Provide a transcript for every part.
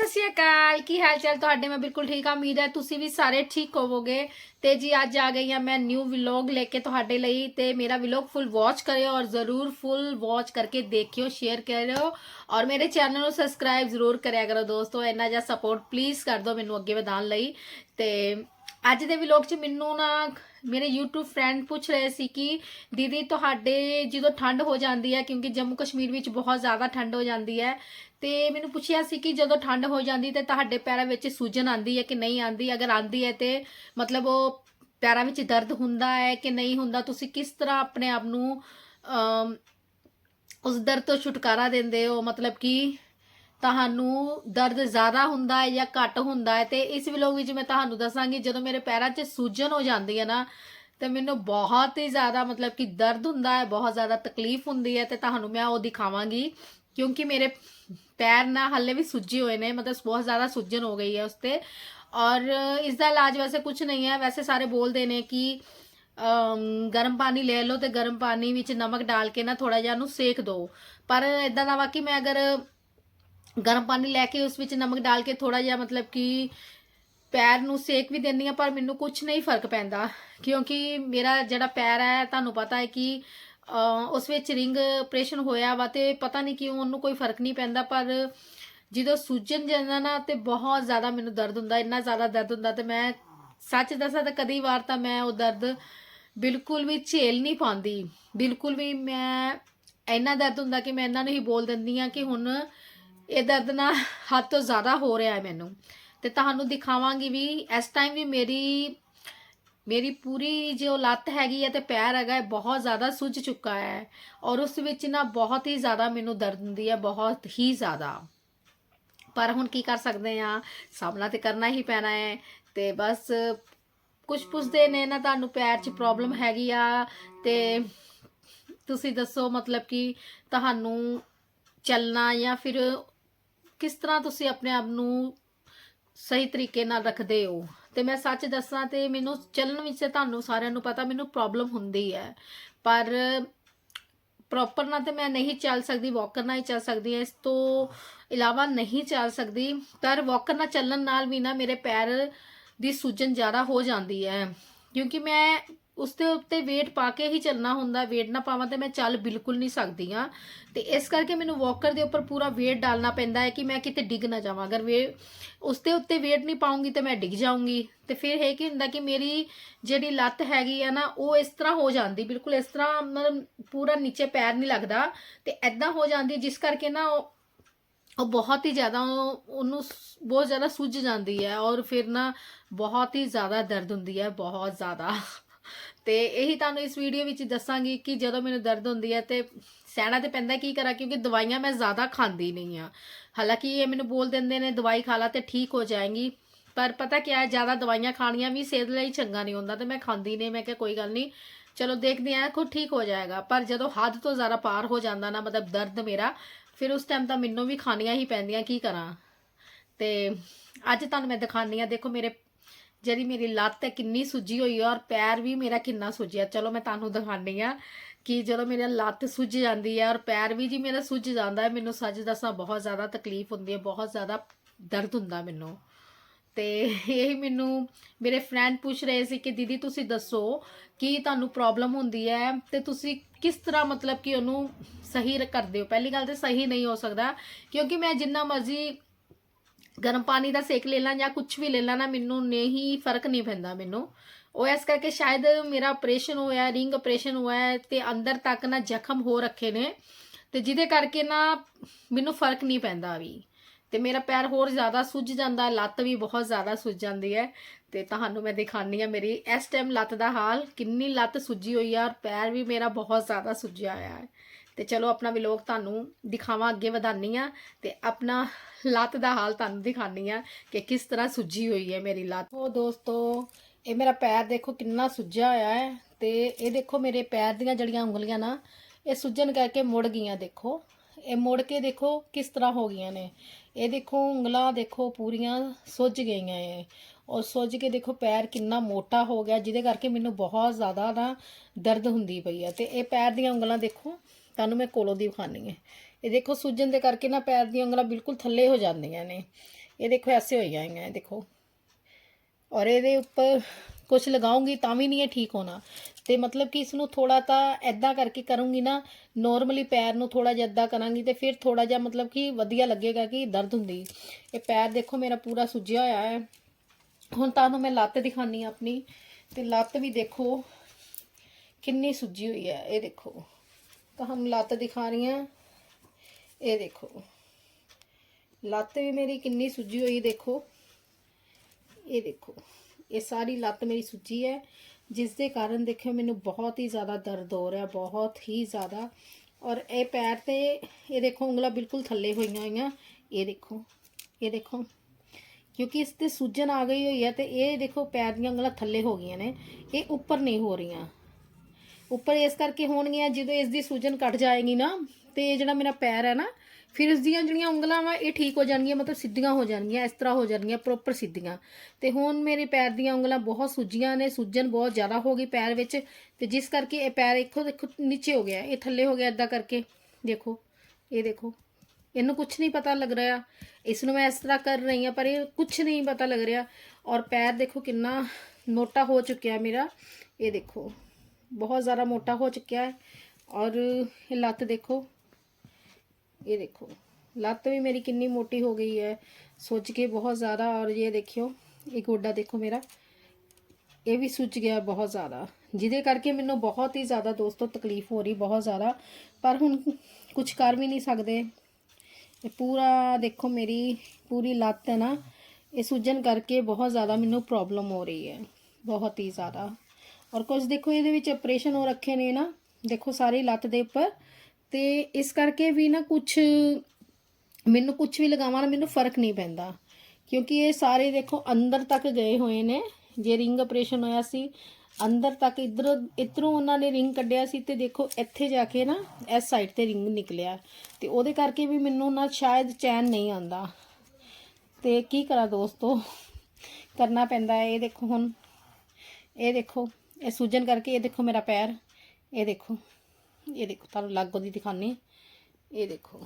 ਸਤਿ ਸ਼੍ਰੀ ਅਕਾਲ। ਕੀ ਹਾਲ ਚਾਲ ਤੁਹਾਡੇ? ਮੈਂ ਬਿਲਕੁਲ ਠੀਕ ਆ ਉਮੀਦ ਹੈ ਤੁਸੀਂ ਵੀ ਸਾਰੇ ਠੀਕ ਹੋਵੋਗੇ। ਤੇ ਜੀ, ਅੱਜ ਆ ਗਈ ਆ ਮੈਂ ਨਿਊ ਵਲੌਗ ਲੈ ਕੇ ਤੁਹਾਡੇ ਲਈ ਤੇ ਮੇਰਾ ਵਲੌਗ ਫੁੱਲ ਵਾਚ ਕਰਿਓ ਔਰ ਜ਼ਰੂਰ ਫੁੱਲ ਵਾਚ ਕਰਕੇ ਦੇਖਿਓ ਸ਼ੇਅਰ ਕਰਿਓ ਔਰ ਮੇਰੇ ਚੈਨਲ ਨੂੰ ਸਬਸਕ੍ਰਾਈਬ ਜ਼ਰੂਰ ਕਰਿਆ ਕਰੋ ਦੋਸਤੋ। ਇੰਨਾ ਜਿਹਾ ਸਪੋਰਟ ਪਲੀਜ਼ ਕਰ ਦਿਓ ਮੈਨੂੰ ਅੱਗੇ ਵਧਾਉਣ ਲਈ। ਤੇ ਅੱਜ ਦੇ ਵਲੌਗ 'ਚ ਮੈਨੂੰ ਨਾ ਮੇਰੇ YouTube ਫਰੈਂਡ ਪੁੱਛ ਰਹੇ ਸੀ ਕਿ ਦੀਦੀ ਤੁਹਾਡੇ ਜਦੋਂ ਠੰਡ ਹੋ ਜਾਂਦੀ ਹੈ, ਕਿਉਂਕਿ ਜੰਮੂ ਕਸ਼ਮੀਰ ਵਿੱਚ ਬਹੁਤ ਜ਼ਿਆਦਾ ਠੰਡ ਹੋ ਜਾਂਦੀ ਹੈ, ਤੇ ਮੈਨੂੰ ਪੁੱਛਿਆ ਸੀ ਕਿ ਜਦੋਂ ਠੰਡ ਹੋ ਜਾਂਦੀ ਤੇ ਤੁਹਾਡੇ ਪੈਰਾਂ ਵਿੱਚ ਸੂਜਨ ਆਂਦੀ ਹੈ ਕਿ ਨਹੀਂ ਆਂਦੀ ਅਗਰ ਆਂਦੀ ਹੈ ਤੇ ਮਤਲਬ ਉਹ ਪੈਰਾਂ ਵਿੱਚ ਦਰਦ ਹੁੰਦਾ ਹੈ ਕਿ ਨਹੀਂ ਹੁੰਦਾ? ਤੁਸੀਂ ਕਿਸ ਤਰ੍ਹਾਂ ਆਪਣੇ ਆਪ ਨੂੰ ਉਸ ਦਰਦ ਤੋਂ ਛੁਟਕਾਰਾ ਦਿੰਦੇ ਹੋ? ਮਤਲਬ ਕਿ ਤੁਹਾਨੂੰ ਦਰਦ ਜ਼ਿਆਦਾ ਹੁੰਦਾ ਹੈ ਜਾਂ ਘੱਟ ਹੁੰਦਾ ਹੈ, ਤੇ ਇਸ ਵਲੋਗ ਵਿੱਚ ਮੈਂ ਤੁਹਾਨੂੰ ਦੱਸਾਂਗੀ, ਜਦੋਂ ਮੇਰੇ ਪੈਰਾਂ 'ਚ ਸੂਜਨ ਹੋ ਜਾਂਦੀ ਹੈ ਨਾ, ਤੇ ਮੈਨੂੰ ਬਹੁਤ ਹੀ ਜ਼ਿਆਦਾ ਮਤਲਬ ਕਿ ਦਰਦ ਹੁੰਦਾ ਹੈ, ਬਹੁਤ ਜ਼ਿਆਦਾ ਤਕਲੀਫ ਹੁੰਦੀ ਹੈ, ਤੇ ਤੁਹਾਨੂੰ ਮੈਂ ਉਹ ਦਿਖਾਵਾਂਗੀ, ਕਿਉਂਕਿ ਮੇਰੇ ਪੈਰ ਨਾ ਹੱਲੇ ਵੀ ਸੁੱਜੇ ਹੋਏ ਨੇ, ਮਤਲਬ ਬਹੁਤ ਜ਼ਿਆਦਾ ਸੁੱਜਨ ਹੋ ਗਈ ਹੈ ਉਸ ਤੇ। ਔਰ ਇਸ ਦਾ ਇਲਾਜ ਵੈਸੇ ਕੁਝ ਨਹੀਂ ਹੈ, ਵੈਸੇ ਸਾਰੇ ਬੋਲਦੇ ਨੇ ਕਿ ਗਰਮ ਪਾਣੀ ਲੈ ਲਓ ਤੇ ਗਰਮ ਪਾਣੀ ਵਿੱਚ ਨਮਕ ਡਾਲ ਕੇ ਨਾ ਥੋੜਾ ਜਿਹਾ ਉਹਨੂੰ ਸੇਕ ਦਿਓ ਪਰ ਇਦਾਂ ਦਾ ਵਾ ਕਿ ਮੈਂ ਅਗਰ ਗਰਮ ਪਾਣੀ ਲੈ ਕੇ ਉਸ ਵਿੱਚ ਨਮਕ ਡਾਲ ਕੇ ਥੋੜਾ ਜਿਹਾ ਮਤਲਬ ਕਿ ਪੈਰ ਨੂੰ ਸੇਕ ਵੀ ਦਿੰਦੀ ਆ ਪਰ ਮੈਨੂੰ ਕੁਝ ਨਹੀਂ ਫ਼ਰਕ ਪੈਂਦਾ। ਕਿਉਂਕਿ ਮੇਰਾ ਜਿਹੜਾ ਪੈਰ ਹੈ, ਤੁਹਾਨੂੰ ਪਤਾ ਹੈ ਕਿ ਉਸ ਵਿੱਚ ਰਿੰਗ ਆਪਰੇਸ਼ਨ ਹੋਇਆ ਵਾ ਤੇ ਪਤਾ ਨਹੀਂ ਕਿਉਂ ਉਹਨੂੰ ਕੋਈ ਫ਼ਰਕ ਨਹੀਂ ਪੈਂਦਾ, ਪਰ ਜਦੋਂ ਸੂਜਨ ਜਾਂਦਾ ਨਾ ਤੇ ਬਹੁਤ ਜ਼ਿਆਦਾ ਮੈਨੂੰ ਦਰਦ ਹੁੰਦਾ, ਇੰਨਾ ਜ਼ਿਆਦਾ ਦਰਦ ਹੁੰਦਾ ਤੇ ਮੈਂ ਸੱਚ ਦੱਸਾਂ ਤਾਂ ਕਦੀ ਵਾਰ ਤਾਂ ਮੈਂ ਉਹ ਦਰਦ ਬਿਲਕੁਲ ਵੀ ਝੇਲ ਨਹੀਂ ਪਾਉਂਦੀ। ਬਿਲਕੁਲ ਵੀ ਮੈਂ, ਇੰਨਾ ਦਰਦ ਹੁੰਦਾ ਕਿ ਮੈਂ ਇਹਨਾਂ ਨੂੰ ਹੀ ਬੋਲ ਦਿੰਦੀ ਆ ਕਿ ਹੁਣ ਇਹ ਦਰਦ ਨਾ ਹੱਦ ਤੋਂ ਜ਼ਿਆਦਾ ਹੋ ਰਿਹਾ ਹੈ ਮੈਨੂੰ। ਤੇ ਤੁਹਾਨੂੰ ਦਿਖਾਵਾਂਗੀ ਵੀ ਇਸ ਟਾਈਮ ਵੀ ਮੇਰੀ ਮੇਰੀ ਪੂਰੀ ਜੋ ਲੱਤ ਹੈਗੀ ਹੈ ਤੇ ਪੈਰ ਹੈਗਾ ਹੈ, ਬਹੁਤ ਜ਼ਿਆਦਾ ਸੁੱਜ ਚੁੱਕਾ ਹੈ ਔਰ ਉਸ ਵਿੱਚ ਨਾ ਬਹੁਤ ਹੀ ਜ਼ਿਆਦਾ ਮੈਨੂੰ ਦਰਦ ਹੁੰਦੀ ਹੈ, ਬਹੁਤ ਹੀ ਜ਼ਿਆਦਾ। ਪਰ ਹੁਣ ਕੀ ਕਰ ਸਕਦੇ ਆ ਸਾਹਮਣਾ ਤੇ ਕਰਨਾ ਹੀ ਪੈਣਾ ਹੈ ਤੇ ਬਸ ਕੁਝ ਪੁੱਛਦੇ ਨੇ ਨਾ ਤੁਹਾਨੂੰ ਪੈਰ 'ਚ ਪ੍ਰੋਬਲਮ ਹੈਗੀ ਆ ਤੇ ਤੁਸੀਂ ਦੱਸੋ ਮਤਲਬ ਕਿ ਤੁਹਾਨੂੰ ਚੱਲਣਾ ਜਾਂ ਫਿਰ ਕਿਸ ਤਰ੍ਹਾਂ ਤੁਸੀਂ ਆਪਣੇ ਆਪ ਨੂੰ ਸਹੀ ਤਰੀਕੇ ਨਾਲ ਰੱਖਦੇ ਹੋ? ਤੇ ਮੈਂ ਸੱਚ ਦੱਸਾਂ ਤੇ ਮੈਨੂੰ ਚੱਲਣ ਵਿੱਚ ਤੇ ਤੁਹਾਨੂੰ ਸਾਰਿਆਂ ਨੂੰ ਪਤਾ ਮੈਨੂੰ ਪ੍ਰੋਬਲਮ ਹੁੰਦੀ ਹੈ। ਪਰ ਪ੍ਰੋਪਰ ਨਾਲ ਤੇ ਮੈਂ ਨਹੀਂ ਚੱਲ ਸਕਦੀ ਵਾਕਰ ਨਾਲ ਹੀ ਚੱਲ ਸਕਦੀ ਹਾਂ। ਇਸ ਤੋਂ ਇਲਾਵਾ ਨਹੀਂ ਚੱਲ ਸਕਦੀ। ਪਰ ਵਾਕਰ ਨਾਲ ਚੱਲਣ ਨਾਲ ਵੀ ਨਾ ਮੇਰੇ ਪੈਰ ਦੀ ਸੂਜਨ ਜ਼ਿਆਦਾ ਹੋ ਜਾਂਦੀ ਹੈ। ਕਿਉਂਕਿ ਮੈਂ ਉਸ ਦੇ ਉੱਤੇ weight ਪਾ ਕੇ ਹੀ ਚੱਲਣਾ ਹੁੰਦਾ, weight ਨਾ ਪਾਵਾਂ ਤੇ ਮੈਂ ਚੱਲ ਬਿਲਕੁਲ ਨਹੀਂ ਸਕਦੀ ਆ ਤੇ ਇਸ ਕਰਕੇ ਮੈਨੂੰ ਵਾਕਰ ਦੇ ਉੱਪਰ ਪੂਰਾ weight ਡਾਲਣਾ ਪੈਂਦਾ ਹੈ ਕਿ ਮੈਂ ਕਿਤੇ ਡਿੱਗ ਨਾ ਜਾਵਾਂ। ਅਗਰ ਵੇ ਉਸ ਦੇ ਉੱਤੇ weight ਨਹੀਂ ਪਾਉਂਗੀ ਤੇ ਮੈਂ ਡਿੱਗ ਜਾਊਂਗੀ। ਤੇ ਫਿਰ ਇਹ ਕੀ ਹੁੰਦਾ ਕਿ ਮੇਰੀ ਜਿਹੜੀ ਲੱਤ ਹੈਗੀ ਆ ਨਾ, ਉਹ ਇਸ ਤਰ੍ਹਾਂ ਹੋ ਜਾਂਦੀ, ਬਿਲਕੁਲ ਇਸ ਤਰ੍ਹਾਂ ਮਤਲਬ ਪੂਰਾ ਨੀਚੇ ਪੈਰ ਨਹੀਂ ਲੱਗਦਾ। ਤੇ ਐਦਾਂ ਹੋ ਜਾਂਦੀ ਜਿਸ ਕਰਕੇ ਨਾ ਉਹ ਉਹ ਬਹੁਤ ਹੀ ਜ਼ਿਆਦਾ ਉਹ- ਉਹਨੂੰ ਸ- ਬਹੁਤ ਜ਼ਿਆਦਾ ਸੁੱਜ ਜਾਂਦੀ ਹੈ ਔਰ ਫਿਰ ਨਾ ਬਹੁਤ ਹੀ ਜ਼ਿਆਦਾ ਦਰਦ ਹੁੰਦੀ ਹੈ, ਬਹੁਤ ਜ਼ਿਆਦਾ। ਤੇ ਇਹੀ ਤੁਹਾਨੂੰ ਇਸ ਵੀਡੀਓ ਵਿੱਚ ਦੱਸਾਂਗੀ ਕਿ ਜਦੋਂ ਮੈਨੂੰ ਦਰਦ ਹੁੰਦੀ ਹੈ ਤੇ ਸਹਿਣਾ ਤੇ ਪੈਂਦਾ ਕੀ ਕਰਾਂ, ਕਿਉਂਕਿ ਦਵਾਈਆਂ ਮੈਂ ਜ਼ਿਆਦਾ ਖਾਂਦੀ ਨਹੀਂ ਆ ਹਾਲਾਂਕਿ ਇਹ ਮੈਨੂੰ ਬੋਲ ਦਿੰਦੇ ਨੇ, ਦਵਾਈ ਖਾ ਲਾ ਤੇ ਠੀਕ ਹੋ ਜਾਏਗੀ। ਪਰ ਪਤਾ ਕੀ ਹੈ, ਜ਼ਿਆਦਾ ਦਵਾਈਆਂ ਖਾਣੀਆਂ ਵੀ ਸਿਹਤ ਲਈ ਚੰਗਾ ਨਹੀਂ ਹੁੰਦਾ ਤੇ ਮੈਂ ਖਾਂਦੀ ਨਹੀਂ, ਮੈਂ ਕਿਹਾ ਕੋਈ ਗੱਲ ਨਹੀਂ, ਚਲੋ ਦੇਖਦੇ ਆਂ ਖੁਦ ਠੀਕ ਹੋ ਜਾਏਗਾ। ਪਰ ਜਦੋਂ ਹੱਦ ਤੋਂ ਜ਼ਿਆਦਾ ਪਾਰ ਹੋ ਜਾਂਦਾ ਨਾ, ਮਤਲਬ ਦਰਦ ਮੇਰਾ, ਫਿਰ ਉਸ ਟਾਈਮ ਤਾਂ ਮੈਨੂੰ ਵੀ ਖਾਣੀਆਂ ਹੀ ਪੈਂਦੀਆਂ, ਕੀ ਕਰਾਂ। ਤੇ ਅੱਜ ਤੁਹਾਨੂੰ ਮੈਂ ਦਿਖਾਉਂਦੀ ਆ ਦੇਖੋ ਮੇਰੇ ਜਿਹੜੀ ਮੇਰੀ ਲੱਤ ਹੈ, ਕਿੰਨੀ ਸੁੱਜੀ ਹੋਈ ਹੈ ਔਰ ਪੈਰ ਵੀ ਮੇਰਾ ਕਿੰਨਾ ਸੁੱਜਿਆ। ਚਲੋ ਮੈਂ ਤੁਹਾਨੂੰ ਦਿਖਾਉਂਦੀ ਆ ਕਿ ਜਦੋਂ ਮੇਰੀ ਲੱਤ ਸੁੱਜ ਜਾਂਦੀ ਹੈ ਔਰ ਪੈਰ ਵੀ ਜੀ ਮੇਰਾ ਸੁੱਜ ਜਾਂਦਾ ਹੈ, ਮੈਨੂੰ ਸੱਚ ਦੱਸਾਂ ਬਹੁਤ ਜ਼ਿਆਦਾ ਤਕਲੀਫ ਹੁੰਦੀ ਹੈ, ਬਹੁਤ ਜ਼ਿਆਦਾ ਦਰਦ ਹੁੰਦਾ ਮੈਨੂੰ। ਤੇ ਇਹ ਮੈਨੂੰ ਮੇਰੇ ਫਰੈਂਡ ਪੁੱਛ ਰਹੇ ਸੀ ਕਿ ਦੀਦੀ ਤੁਸੀਂ ਦੱਸੋ ਕਿ ਤੁਹਾਨੂੰ ਪ੍ਰੋਬਲਮ ਹੁੰਦੀ ਹੈ ਤੇ ਤੁਸੀਂ ਕਿਸ ਤਰ੍ਹਾਂ ਮਤਲਬ ਕਿ ਉਹਨੂੰ ਸਹੀ ਕਰਦੇ ਹੋ ਪਹਿਲੀ ਗੱਲ ਤੇ ਸਹੀ ਨਹੀਂ ਹੋ ਸਕਦਾ ਕਿਉਂਕਿ ਮੈਂ ਜਿੰਨਾ ਮਰਜ਼ੀ ਗਰਮ ਪਾਣੀ ਦਾ ਸੇਕ ਲੈ ਲਾਂ ਜਾਂ ਕੁਝ ਵੀ ਲੈ ਲਾਂ ਨਾ, ਮੈਨੂੰ ਨਹੀਂ ਫ਼ਰਕ ਨਹੀਂ ਪੈਂਦਾ ਮੈਨੂੰ। ਉਹ ਇਸ ਕਰਕੇ ਸ਼ਾਇਦ ਮੇਰਾ ਆਪਰੇਸ਼ਨ ਹੋਇਆ ਰਿੰਗ ਆਪਰੇਸ਼ਨ ਹੋਇਆ ਹੈ ਤੇ ਅੰਦਰ ਤੱਕ ਨਾ ਜ਼ਖਮ ਹੋ ਰੱਖੇ ਨੇ ਤੇ ਜਿਹਦੇ ਕਰਕੇ ਨਾ ਮੈਨੂੰ ਫ਼ਰਕ ਨਹੀਂ ਪੈਂਦਾ ਵੀ। ਤੇ ਮੇਰਾ ਪੈਰ ਹੋਰ ਜ਼ਿਆਦਾ ਸੁੱਜ ਜਾਂਦਾ, ਲੱਤ ਵੀ ਬਹੁਤ ਜ਼ਿਆਦਾ ਸੁੱਜ ਜਾਂਦੀ ਹੈ ਤੇ ਤੁਹਾਨੂੰ ਮੈਂ ਦਿਖਾਨੀ ਆ ਮੇਰੀ ਇਸ ਟਾਈਮ ਲੱਤ ਦਾ ਹਾਲ, ਕਿੰਨੀ ਲੱਤ ਸੁੱਜੀ ਹੋਈ ਆ ਔਰ ਪੈਰ ਵੀ ਮੇਰਾ ਬਹੁਤ ਜ਼ਿਆਦਾ ਸੁੱਜਿਆ ਹੋਇਆ ਹੈ। ਤੇ ਚਲੋ ਆਪਣਾ ਵਲੋਗ ਤੁਹਾਨੂੰ ਦਿਖਾਵਾਂ, ਅੱਗੇ ਵਧਾਨੀ ਆ ਤੇ ਆਪਣਾ ਲੱਤ ਦਾ ਹਾਲ ਤੁਹਾਨੂੰ ਦਿਖਾਨੀ ਆ ਕਿ ਕਿਸ ਤਰ੍ਹਾਂ ਸੁੱਜੀ ਹੋਈ ਹੈ ਮੇਰੀ ਲੱਤ। ਉਹ ਦੋਸਤੋ, ਇਹ ਮੇਰਾ ਪੈਰ ਦੇਖੋ ਕਿੰਨਾ ਸੁੱਜਿਆ ਹੋਇਆ ਹੈ ਤੇ ਇਹ ਦੇਖੋ ਮੇਰੇ ਪੈਰ ਦੀਆਂ ਜਿਹੜੀਆਂ ਉਂਗਲੀਆਂ ਨਾ, ਇਹ ਸੁੱਜਣ ਕਰਕੇ ਮੁੜ ਗਈਆਂ ਦੇਖੋ। ਇਹ ਮੁੜ ਕੇ ਦੇਖੋ ਕਿਸ ਤਰ੍ਹਾਂ ਹੋ ਗਈਆਂ ਨੇ। ਇਹ ਦੇਖੋ ਉਂਗਲਾਂ ਦੇਖੋ ਪੂਰੀਆਂ ਸੁੱਜ ਗਈਆਂ ਇਹ ਔਰ ਸੁੱਜ ਕੇ ਦੇਖੋ ਪੈਰ ਕਿੰਨਾ ਮੋਟਾ ਹੋ ਗਿਆ, ਜਿਹਦੇ ਕਰਕੇ ਮੈਨੂੰ ਬਹੁਤ ਜ਼ਿਆਦਾ ਨਾ ਦਰਦ ਹੁੰਦੀ ਪਈ ਹੈ। ਤੇ ਇਹ ਪੈਰ ਦੀਆਂ ਉਂਗਲਾਂ ਦੇਖੋ ਤੁਹਾਨੂੰ ਮੈਂ ਕੋਲੋਂ ਦੀ ਵਿਖਾਣੀ ਹੈ ਇਹ ਦੇਖੋ ਸੂਜਨ ਦੇ ਕਰਕੇ ਨਾ ਪੈਰ ਦੀਆਂ ਉਂਗਲਾਂ ਬਿਲਕੁਲ ਥੱਲੇ ਹੋ ਜਾਂਦੀਆਂ ਨੇ। ਇਹ ਦੇਖੋ ਐਸੇ ਹੋਈਆਂ ਹੋਈਆਂ, ਇਹ ਦੇਖੋ। ਔਰ ਇਹਦੇ ਉੱਪਰ ਕੁਝ ਲਗਾਉਂਗੀ ਤਾਂ ਵੀ ਨਹੀਂ ਇਹ ਠੀਕ ਹੋਣਾ। ਤੇ ਮਤਲਬ ਕਿ ਇਸ ਨੂੰ ਥੋੜਾ ਤਾਂ ਐਦਾਂ ਕਰਕੇ ਕਰੂੰਗੀ ਨਾ ਨਾਰਮਲੀ ਪੈਰ ਨੂੰ ਥੋੜਾ ਜਿਹਾ ਐਦਾਂ ਕਰਾਂਗੀ ਤੇ ਫਿਰ ਥੋੜਾ ਜਿਹਾ ਮਤਲਬ ਕਿ ਵਧੀਆ ਲੱਗੇਗਾ ਕਿ ਦਰਦ ਹੁੰਦੀ। ਇਹ ਪੈਰ ਦੇਖੋ ਮੇਰਾ ਪੂਰਾ ਸੁੱਜਿਆ ਹੋਇਆ ਹੈ। ਹੁਣ ਤੁਹਾਨੂੰ ਮੈਂ ਲੱਤ ਦਿਖਾਨੀ ਆਪਣੀ। ਤੇ ਲੱਤ ਵੀ ਦੇਖੋ ਕਿੰਨੀ ਸੁੱਜੀ ਹੋਈ ਹੈ, ਇਹ ਦੇਖੋ। ਤੁਹਾਨੂੰ ਲੱਤ ਦਿਖਾ ਰਹੀ ਹਾਂ। ਇਹ ਦੇਖੋ। ਲੱਤ ਵੀ ਮੇਰੀ ਕਿੰਨੀ ਸੁੱਜੀ ਹੋਈ ਦੇਖੋ। ਇਹ ਦੇਖੋ। ਇਹ ਸਾਰੀ ਲੱਤ ਮੇਰੀ ਸੁੱਜੀ ਹੈ। ਜਿਸ ਦੇ ਕਾਰਨ ਦੇਖਿਓ, ਮੈਨੂੰ ਬਹੁਤ ਹੀ ਜ਼ਿਆਦਾ ਦਰਦ ਹੋ ਰਿਹਾ, ਬਹੁਤ ਹੀ ਜ਼ਿਆਦਾ। ਔਰ ਇਹ ਪੈਰ ਤੇ, ਇਹ ਦੇਖੋ, ਉਂਗਲਾਂ ਬਿਲਕੁਲ ਥੱਲੇ ਹੋਈਆਂ ਹੋਈਆਂ। ਇਹ ਦੇਖੋ ਇਹ ਦੇਖੋ। ਕਿਉਂਕਿ ਇਸ ਤੇ ਸੂਜਨ ਆ ਗਈ ਹੋਈ ਹੈ ਤੇ ਇਹ ਦੇਖੋ, ਪੈਰ ਦੀਆਂ ਉਂਗਲਾਂ ਥੱਲੇ ਹੋ ਗਈਆਂ ਨੇ। ਇਹ ਉੱਪਰ ਨਹੀਂ ਹੋ ਰਹੀਆਂ। ਉੱਪਰ ਇਸ ਕਰਕੇ ਹੋਣਗੀਆਂ, ਜਦੋਂ ਇਸ ਦੀ ਸੂਜਨ ਕੱਟ ਜਾਏਗੀ ਨਾ, ਤੇ ਇਹ ਜਿਹੜਾ ਮੇਰਾ ਪੈਰ ਹੈ ਨਾ, ਫਿਰ ਇਸ ਦੀਆਂ ਜਿਹੜੀਆਂ ਉਂਗਲਾਂ ਵਾ, ਇਹ ਠੀਕ ਹੋ ਜਾਣਗੀਆਂ, ਮਤਲਬ ਸਿੱਧੀਆਂ ਹੋ ਜਾਣਗੀਆਂ, ਇਸ ਤਰ੍ਹਾਂ ਹੋ ਜਾਣਗੀਆਂ ਪ੍ਰੋਪਰ ਸਿੱਧੀਆਂ। ਤੇ ਹੁਣ ਮੇਰੇ ਪੈਰ ਦੀਆਂ ਉਂਗਲਾਂ ਬਹੁਤ ਸੁੱਜੀਆਂ ਨੇ, ਸੂਜਨ ਬਹੁਤ ਜ਼ਿਆਦਾ ਹੋ ਗਈ ਪੈਰ ਵਿੱਚ, ਤੇ ਜਿਸ ਕਰਕੇ ਇਹ ਪੈਰ ਇੱਕੋ ਦੇਖੋ, ਨੀਚੇ ਹੋ ਗਿਆ, ਇਹ ਥੱਲੇ ਹੋ ਗਿਆ ਇਦਾਂ ਕਰਕੇ, ਦੇਖੋ, ਇਹ ਦੇਖੋ, ਇਹਨੂੰ ਕੁਝ ਨਹੀਂ ਪਤਾ ਲੱਗ ਰਿਹਾ, ਇਸ ਨੂੰ ਮੈਂ ਇਸ ਤਰ੍ਹਾਂ ਕਰ ਰਹੀ ਹਾਂ, ਪਰ ਇਹ ਕੁਝ ਨਹੀਂ ਪਤਾ ਲੱਗ ਰਿਹਾ, ਔਰ ਪੈਰ ਦੇਖੋ ਕਿੰਨਾ ਮੋਟਾ ਹੋ ਚੁੱਕਿਆ ਮੇਰਾ, ਇਹ ਦੇਖੋ। ਬਹੁਤ ਜ਼ਿਆਦਾ ਮੋਟਾ ਹੋ ਚੁੱਕਿਆ ਹੈ। ਔਰ ਇਹ ਲੱਤ ਦੇਖੋ। ਇਹ ਦੇਖੋ। ਲੱਤ ਵੀ ਮੇਰੀ ਕਿੰਨੀ ਮੋਟੀ ਹੋ ਗਈ ਹੈ। ਸੁੱਜ ਕੇ ਬਹੁਤ ਜ਼ਿਆਦਾ। ਔਰ ਇਹ ਦੇਖਿਓ, ਇਹ ਗੋਡਾ ਦੇਖੋ ਮੇਰਾ। ਇਹ ਵੀ ਸੁੱਜ ਗਿਆ ਬਹੁਤ ਜ਼ਿਆਦਾ। ਜਿਹਦੇ ਕਰਕੇ ਮੈਨੂੰ ਬਹੁਤ ਹੀ ਜ਼ਿਆਦਾ ਦੋਸਤੋ ਤਕਲੀਫ ਹੋ ਰਹੀ, ਬਹੁਤ ਜ਼ਿਆਦਾ। ਪਰ ਹੁਣ ਕੁਝ ਕਰ ਵੀ ਨਹੀਂ ਸਕਦੇ। ਇਹ ਪੂਰਾ ਦੇਖੋ ਮੇਰੀ ਪੂਰੀ ਲੱਤ ਹੈ ਨਾ। ਇਹ ਸੁੱਜਣ ਕਰਕੇ ਬਹੁਤ ਜ਼ਿਆਦਾ ਮੈਨੂੰ ਪ੍ਰੋਬਲਮ ਹੋ ਰਹੀ ਹੈ। ਬਹੁਤ ਹੀ ਜ਼ਿਆਦਾ। ਔਰ ਕੁਝ ਦੇਖੋ ਇਹਦੇ ਵਿੱਚ ਆਪਰੇਸ਼ਨ ਹੋ ਰੱਖੇ ਨੇ ਨਾ। ਦੇਖੋ ਸਾਰੀ ਲੱਤ ਦੇ ਉੱਪਰ। ਤੇ ਇਸ ਕਰਕੇ ਵੀ ਨਾ ਕੁਝ ਮੈਨੂੰ ਕੁਝ ਵੀ ਲਗਾਵਾਂ ਨਾ ਮੈਨੂੰ ਫ਼ਰਕ ਨਹੀਂ ਪੈਂਦਾ। ਕਿਉਂਕਿ ਇਹ ਸਾਰੇ ਦੇਖੋ ਅੰਦਰ ਤੱਕ ਗਏ ਹੋਏ ਨੇ। ਜੇ ਰਿੰਗ ਆਪਰੇਸ਼ਨ ਹੋਇਆ ਸੀ, ਅੰਦਰ ਤੱਕ ਇਧਰ, ਇਧਰੋਂ ਉਹਨਾਂ ਨੇ ਰਿੰਗ ਕੱਢਿਆ ਸੀ ਤੇ ਦੇਖੋ ਇੱਥੇ ਜਾ ਕੇ ਨਾ ਇਸ ਸਾਈਡ ਤੇ ਰਿੰਗ ਨਿਕਲਿਆ। ਤੇ ਉਹਦੇ ਕਰਕੇ ਵੀ ਮੈਨੂੰ ਨਾ ਸ਼ਾਇਦ ਚੈਨ ਨਹੀਂ ਆਂਦਾ ਤੇ ਕੀ ਕਰਾਂ ਦੋਸਤੋ? ਕਰਨਾ ਪੈਂਦਾ ਹੈ ਇਹ ਦੇਖੋ ਹੁਣ। ਇਹ ਦੇਖੋ। ਇਹ ਸੂਜਨ ਕਰਕੇ, ਇਹ ਦੇਖੋ ਮੇਰਾ ਪੈਰ। ਇਹ ਦੇਖੋ ਇਹ ਦੇਖੋ, ਤੁਹਾਨੂੰ ਲਾਗੋ ਦੀ ਦਿਖਾਨੀ ਇਹ ਦੇਖੋ,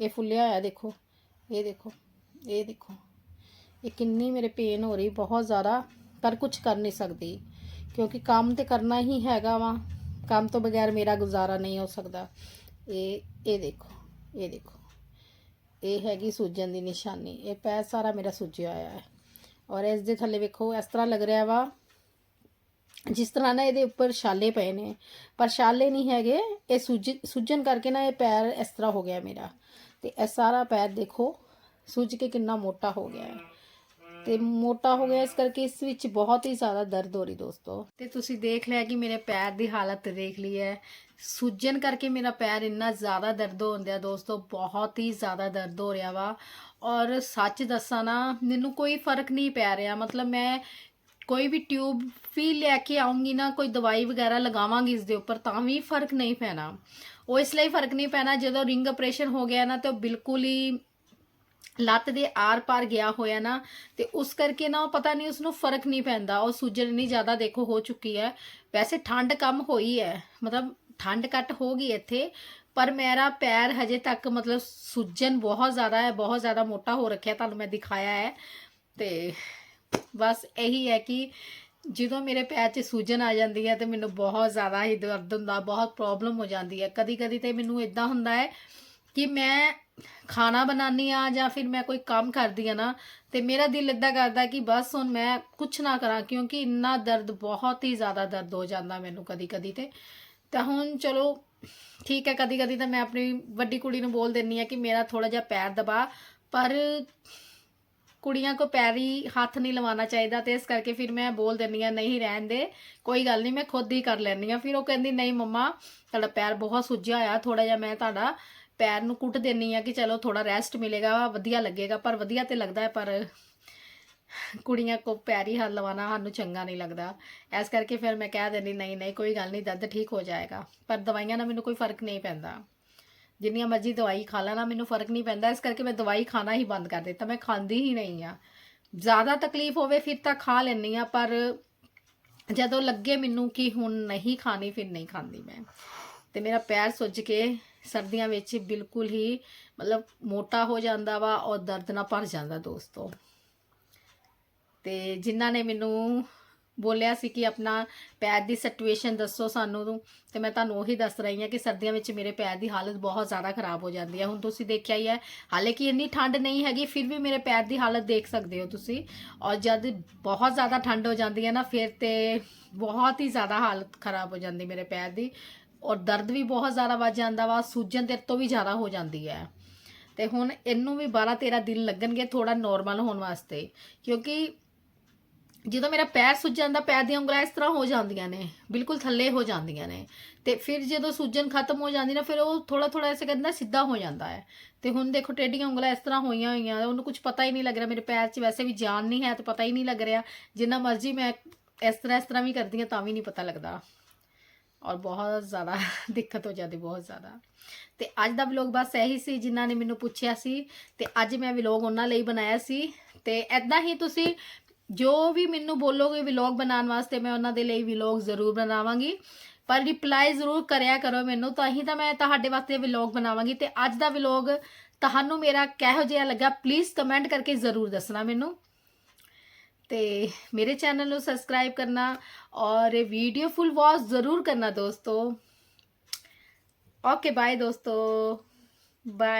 ਇਹ ਫੁੱਲਿਆ ਹੋਇਆ ਦੇਖੋ। ਇਹ ਦੇਖੋ ਇਹ ਦੇਖੋ। ਇਹ ਕਿੰਨੀ ਮੇਰੇ ਪੇਨ ਹੋ ਰਹੀ, ਬਹੁਤ ਜ਼ਿਆਦਾ। ਪਰ ਕੁਝ ਕਰ ਨਹੀਂ ਸਕਦੀ, ਕਿਉਂਕਿ ਕੰਮ ਤੇ ਕਰਨਾ ਹੀ ਹੈਗਾ ਵਾ। ਕੰਮ ਤੋਂ ਬਗੈਰ ਮੇਰਾ ਗੁਜ਼ਾਰਾ ਨਹੀਂ ਹੋ ਸਕਦਾ। ਇਹ ਇਹ ਦੇਖੋ ਇਹ ਦੇਖੋ। ਇਹ ਹੈਗੀ ਸੂਜਨ ਦੀ ਨਿਸ਼ਾਨੀ। ਇਹ ਪੈਰ ਸਾਰਾ ਮੇਰਾ ਸੁੱਜਿਆ ਹੋਇਆ ਹੈ। ਔਰ ਇਸ ਦੇ ਥੱਲੇ ਵੇਖੋ, ਇਸ ਤਰ੍ਹਾਂ ਲੱਗ ਰਿਹਾ ਵਾ। ਜਿਸ ਤਰ੍ਹਾਂ ਨਾ ਇਹਦੇ ਉੱਪਰ ਛਾਲੇ ਪਏ ਨੇ, ਪਰ ਛਾਲੇ ਨਹੀਂ ਹੈਗੇ, ਇਹ ਸੁੱਜ, ਸੁੱਜਣ ਕਰਕੇ ਨਾ ਇਹ ਪੈਰ ਇਸ ਤਰ੍ਹਾਂ ਹੋ ਗਿਆ ਮੇਰਾ। ਤੇ ਇਹ ਸਾਰਾ ਪੈਰ ਦੇਖੋ, ਸੁੱਜ ਕੇ ਕਿੰਨਾ ਮੋਟਾ ਹੋ ਗਿਆ ਹੈ। ਤੇ ਮੋਟਾ ਹੋ ਗਿਆ ਇਸ ਕਰਕੇ ਇਸ ਵਿੱਚ ਬਹੁਤ ਹੀ ਜ਼ਿਆਦਾ ਦਰਦ ਹੋ ਰਹੀ ਦੋਸਤੋ। ਤੇ ਤੁਸੀਂ ਦੇਖ ਲਿਆ ਕਿ ਮੇਰੇ ਪੈਰ ਦੀ ਹਾਲਤ ਦੇਖ ਲਈ ਹੈ। ਸੁੱਜਣ ਕਰਕੇ ਮੇਰਾ ਪੈਰ ਇੰਨਾ ਜ਼ਿਆਦਾ ਦਰਦ ਹੁੰਦਾ ਦੋਸਤੋ, ਬਹੁਤ ਹੀ ਜ਼ਿਆਦਾ ਦਰਦ ਹੋ ਰਿਹਾ ਵਾ। ਔਰ ਸੱਚ ਦੱਸਾਂ ਨਾ, ਮੈਨੂੰ ਕੋਈ ਫ਼ਰਕ ਨਹੀਂ ਪੈ ਰਿਹਾ। ਮਤਲਬ ਮੈਂ ਕੋਈ ਵੀ ਟਿਊਬ ਵੀ ਲੈ ਕੇ ਆਉਂਗੀ ਨਾ, ਕੋਈ ਦਵਾਈ ਵਗੈਰਾ ਲਗਾਵਾਂਗੀ ਇਸ ਦੇ ਉੱਪਰ, ਤਾਂ ਵੀ ਫ਼ਰਕ ਨਹੀਂ ਪੈਣਾ। ਉਹ ਇਸ ਲਈ ਫ਼ਰਕ ਨਹੀਂ ਪੈਣਾ, ਜਦੋਂ ਰਿੰਗ ਆਪਰੇਸ਼ਨ ਹੋ ਗਿਆ ਨਾ, ਤੇ ਉਹ ਬਿਲਕੁਲ ਹੀ ਲੱਤ ਦੇ ਆਰ ਪਾਰ ਗਿਆ ਹੋਇਆ ਨਾ, ਤੇ ਉਸ ਕਰਕੇ ਨਾ ਉਹ ਪਤਾ ਨਹੀਂ ਉਸ ਨੂੰ ਫ਼ਰਕ ਨਹੀਂ ਪੈਂਦਾ। ਉਹ ਸੁਜਨ ਨਹੀਂ ਜ਼ਿਆਦਾ ਦੇਖੋ ਹੋ ਚੁੱਕੀ ਹੈ। ਵੈਸੇ ਠੰਡ ਕਮ ਹੋਈ ਹੈ, ਮਤਲਬ ਠੰਡ ਘੱਟ ਹੋ ਗਈ ਇੱਥੇ, ਪਰ ਮੇਰਾ ਪੈਰ ਹਜੇ ਤੱਕ ਮਤਲਬ ਸੂਜਨ ਬਹੁਤ ਜ਼ਿਆਦਾ ਹੈ, ਬਹੁਤ ਜ਼ਿਆਦਾ ਮੋਟਾ ਹੋ ਰੱਖਿਆ, ਤੁਹਾਨੂੰ ਮੈਂ ਦਿਖਾਇਆ ਹੈ। ਤੇ ਬਸ ਇਹੀ ਹੈ ਕਿ ਜਦੋਂ ਮੇਰੇ ਪੈਰ 'ਚ ਸੂਜਨ ਆ ਜਾਂਦੀ ਹੈ ਤੇ ਮੈਨੂੰ ਬਹੁਤ ਜ਼ਿਆਦਾ ਹੀ ਦਰਦ ਹੁੰਦਾ, ਬਹੁਤ ਪ੍ਰੋਬਲਮ ਹੋ ਜਾਂਦੀ ਹੈ। ਕਦੀ ਕਦੀ ਤੇ ਮੈਨੂੰ ਇਦਾਂ ਹੁੰਦਾ ਹੈ ਕਿ ਮੈਂ ਖਾਣਾ ਬਣਾਉਣੀ ਆ ਜਾਂ ਫਿਰ ਮੈਂ ਕੋਈ ਕੰਮ ਕਰਦੀ ਆ ਨਾ, ਤੇ ਮੇਰਾ ਦਿਲ ਇਦਾਂ ਕਰਦਾ ਕਿ ਬਸ ਹੁਣ ਮੈਂ ਕੁਝ ਨਾ ਕਰਾਂ, ਕਿਉਂਕਿ ਇੰਨਾ ਦਰਦ ਬਹੁਤ ਹੀ ਜ਼ਿਆਦਾ ਦਰਦ ਹੋ ਜਾਂਦਾ ਮੈਨੂੰ ਕਦੀ ਕਦੀ ਤੇ। ਤਾਂ ਹੁਣ ਚਲੋ ਠੀਕ ਹੈ ਕਦੀ ਕਦੀ ਤਾਂ ਮੈਂ ਆਪਣੀ ਵੱਡੀ ਕੁੜੀ ਨੂੰ ਬੋਲ ਦਿੰਨੀ ਆ ਕਿ ਮੇਰਾ ਥੋੜਾ ਜਿਹਾ ਪੈਰ ਦਬਾ, ਪਰ ਕੁੜੀਆਂ ਕੋ ਪੈਰੀ ਹੱਥ ਨਹੀਂ ਲਵਾਉਣਾ ਚਾਹੀਦਾ ਤੇ ਇਸ ਕਰਕੇ ਫਿਰ ਮੈਂ ਬੋਲ ਦਿੰਨੀ ਆ ਨਹੀਂ ਰਹਿਣ ਦੇ, ਕੋਈ ਗੱਲ ਨਹੀਂ, ਮੈਂ ਖੁਦ ਹੀ ਕਰ ਲੈਣੀ ਆ ਫਿਰ ਉਹ ਕਹਿੰਦੀ, ਨਹੀਂ ਮੰਮਾ, ਤੁਹਾਡਾ ਪੈਰ ਬਹੁਤ ਸੁੱਜਿਆ ਹੋਇਆ ਥੋੜਾ ਜਿਹਾ ਮੈਂ ਤੁਹਾਡਾ ਪੈਰ ਨੂੰ ਕੁੱਟ ਦੇਣੀ ਆ ਕਿ ਚਲੋ ਥੋੜਾ ਰੈਸਟ ਮਿਲੇਗਾ, ਵਧੀਆ ਲੱਗੇਗਾ, ਪਰ ਵਧੀਆ ਤੇ ਲੱਗਦਾ ਹੈ, ਪਰ ਕੁੜੀਆਂ ਕੋ ਪੈਰੀ ਹੱਥ ਲਵਾਉਣਾ ਸਾਨੂੰ ਚੰਗਾ ਨਹੀਂ ਲੱਗਦਾ। ਇਸ ਕਰਕੇ ਫਿਰ ਮੈਂ ਕਹਿ ਦਿੰਦੀ, ਨਹੀਂ ਨਹੀਂ, ਕੋਈ ਗੱਲ ਨਹੀਂ, ਦਰਦ ਠੀਕ ਹੋ ਜਾਏਗਾ, ਪਰ ਦਵਾਈਆਂ ਨਾਲ ਮੈਨੂੰ ਕੋਈ ਫ਼ਰਕ ਨਹੀਂ ਪੈਂਦਾ। ਜਿੰਨੀਆਂ ਮਰਜ਼ੀ ਦਵਾਈ ਖਾ ਲੈਣਾ, ਮੈਨੂੰ ਫ਼ਰਕ ਨਹੀਂ ਪੈਂਦਾ, ਇਸ ਕਰਕੇ ਮੈਂ ਦਵਾਈ ਖਾਣਾ ਹੀ ਬੰਦ ਕਰ ਦਿੱਤਾ, ਮੈਂ ਖਾਂਦੀ ਹੀ ਨਹੀਂ ਆ ਜ਼ਿਆਦਾ ਤਕਲੀਫ ਹੋਵੇ ਫਿਰ ਤਾਂ ਖਾ ਲੈਣੀ ਆ ਪਰ ਜਦੋਂ ਲੱਗੇ ਮੈਨੂੰ ਕਿ ਹੁਣ ਨਹੀਂ ਖਾਣੀ, ਫਿਰ ਨਹੀਂ ਖਾਂਦੀ ਮੈਂ। ਤੇ ਮੇਰਾ ਪੈਰ ਸੁੱਜ ਕੇ ਸਰਦੀਆਂ ਵਿੱਚ ਬਿਲਕੁਲ ਹੀ ਮਤਲਬ ਮੋਟਾ ਹੋ ਜਾਂਦਾ ਵਾ ਔਰ ਦਰਦ ਨਾਲ ਭਰ ਜਾਂਦਾ ਦੋਸਤੋ। ਤੇ ਜਿਨ੍ਹਾਂ ਨੇ ਮੈਨੂੰ ਬੋਲਿਆ ਸੀ ਕਿ ਆਪਣਾ ਪੈਰ ਦੀ ਸਿਚੁਏਸ਼ਨ ਦੱਸੋ ਸਾਨੂੰ ਨੂੰ ਤੇ ਮੈਂ ਤੁਹਾਨੂੰ ਉਹੀ ਦੱਸ ਰਹੀ ਹਾਂ ਕਿ ਸਰਦੀਆਂ ਵਿੱਚ ਮੇਰੇ ਪੈਰ ਦੀ ਹਾਲਤ ਬਹੁਤ ਜ਼ਿਆਦਾ ਖਰਾਬ ਹੋ ਜਾਂਦੀ ਹੈ। ਹੁਣ ਤੁਸੀਂ ਦੇਖਿਆ ਹੀ ਹੈ ਹਾਲੇ ਕਿ ਇੰਨੀ ਠੰਡ ਨਹੀਂ ਹੈਗੀ, ਫਿਰ ਵੀ ਮੇਰੇ ਪੈਰ ਦੀ ਹਾਲਤ ਦੇਖ ਸਕਦੇ ਹੋ ਤੁਸੀਂ। ਔਰ ਜਦ ਬਹੁਤ ਜ਼ਿਆਦਾ ਠੰਡ ਹੋ ਜਾਂਦੀ ਹੈ ਨਾ, ਫਿਰ ਤੇ ਬਹੁਤ ਹੀ ਜ਼ਿਆਦਾ ਹਾਲਤ ਖਰਾਬ ਹੋ ਜਾਂਦੀ ਮੇਰੇ ਪੈਰ ਦੀ। ਔਰ ਦਰਦ ਵੀ ਬਹੁਤ ਜ਼ਿਆਦਾ ਵੱਧ ਜਾਂਦਾ ਵਾ ਸੂਜਨ ਤੇਰੇ ਤੋਂ ਵੀ ਜ਼ਿਆਦਾ ਹੋ ਜਾਂਦੀ ਹੈ। ਤੇ ਹੁਣ ਇਹਨੂੰ ਵੀ 12 13 ਦਿਨ ਲੱਗਣਗੇ ਥੋੜਾ ਨਾਰਮਲ ਹੋਣ ਵਾਸਤੇ। ਕਿਉਂਕਿ ਜਦੋਂ ਮੇਰਾ ਪੈਰ ਸੁੱਜ ਜਾਂਦਾ, ਪੈਰ ਦੀਆਂ ਉਂਗਲਾਂ ਇਸ ਤਰ੍ਹਾਂ ਹੋ ਜਾਂਦੀਆਂ ਨੇ, ਬਿਲਕੁਲ ਥੱਲੇ ਹੋ ਜਾਂਦੀਆਂ ਨੇ। ਤੇ ਫਿਰ ਜਦੋਂ ਸੂਜਨ ਖਤਮ ਹੋ ਜਾਂਦੀ ਨਾ, ਫਿਰ ਉਹ ਥੋੜਾ ਥੋੜਾ ਐਸੇ ਕਹਿੰਦਾ ਸਿੱਧਾ ਹੋ ਜਾਂਦਾ ਹੈ। ਤੇ ਹੁਣ ਦੇਖੋ ਟੇਢੀਆਂ ਉਂਗਲਾਂ ਇਸ ਤਰ੍ਹਾਂ ਹੋਈਆਂ ਹੋਈਆਂ, ਉਹਨੂੰ ਕੁਝ ਪਤਾ ਹੀ ਨਹੀਂ ਲੱਗ ਰਿਹਾ। ਮੇਰੇ ਪੈਰ 'ਚ ਵੈਸੇ ਵੀ ਜਾਨ ਨਹੀਂ ਹੈ ਤੇ ਪਤਾ ਹੀ ਨਹੀਂ ਲੱਗ ਰਿਹਾ। ਜਿੰਨਾ ਮਰਜ਼ੀ ਮੈਂ ਇਸ ਤਰ੍ਹਾਂ ਇਸ ਤਰ੍ਹਾਂ ਵੀ ਕਰਦੀ ਹਾਂ ਤਾਂ ਵੀ ਨਹੀਂ ਪਤਾ ਲੱਗਦਾ। ਔਰ ਬਹੁਤ ਜ਼ਿਆਦਾ ਦਿੱਕਤ ਹੋ ਜਾਂਦੀ, ਬਹੁਤ ਜ਼ਿਆਦਾ। ਤੇ ਅੱਜ ਦਾ ਵਲੌਗ ਬਸ ਇਹੀ ਸੀ, ਜਿਨ੍ਹਾਂ ਨੇ ਮੈਨੂੰ ਪੁੱਛਿਆ ਸੀ। ਤੇ ਅੱਜ ਮੈਂ ਵਲੌਗ ਉਹਨਾਂ ਲਈ ਬਣਾਇਆ ਸੀ। ਤੇ ਐਦਾਂ ਹੀ ਤੁਸੀਂ ਜੋ ਵੀ ਮੈਨੂੰ ਬੋਲੋਗੇ ਵਲੌਗ ਬਣਾਉਣ ਵਾਸਤੇ, ਮੈਂ ਉਹਨਾਂ ਦੇ ਲਈ ਵਲੌਗ ਜ਼ਰੂਰ ਬਣਾਵਾਂਗੀ। ਪਰ ਰਿਪਲਾਈ ਜ਼ਰੂਰ ਕਰਿਆ ਕਰੋ ਮੈਨੂੰ, ਤਾਂ ਹੀ ਤਾਂ ਮੈਂ ਤੁਹਾਡੇ ਵਾਸਤੇ ਵਲੌਗ ਬਣਾਵਾਂਗੀ। ਤੇ ਅੱਜ ਦਾ ਵਲੌਗ ਤੁਹਾਨੂੰ ਮੇਰਾ ਕਿਹੋ ਜਿਹਾ ਲੱਗਾ ਪਲੀਜ਼ ਕਮੈਂਟ ਕਰਕੇ ਜ਼ਰੂਰ ਦੱਸਣਾ ਮੈਨੂੰ। ਤੇ ਮੇਰੇ ਚੈਨਲ ਨੂੰ ਸਬਸਕ੍ਰਾਈਬ ਕਰਨਾ ਔਰ ਵੀਡੀਓ ਫੁੱਲ ਵਾਚ ਜ਼ਰੂਰ ਕਰਨਾ ਦੋਸਤੋ। ਓਕੇ ਬਾਏ ਦੋਸਤੋ। ਬਾਏ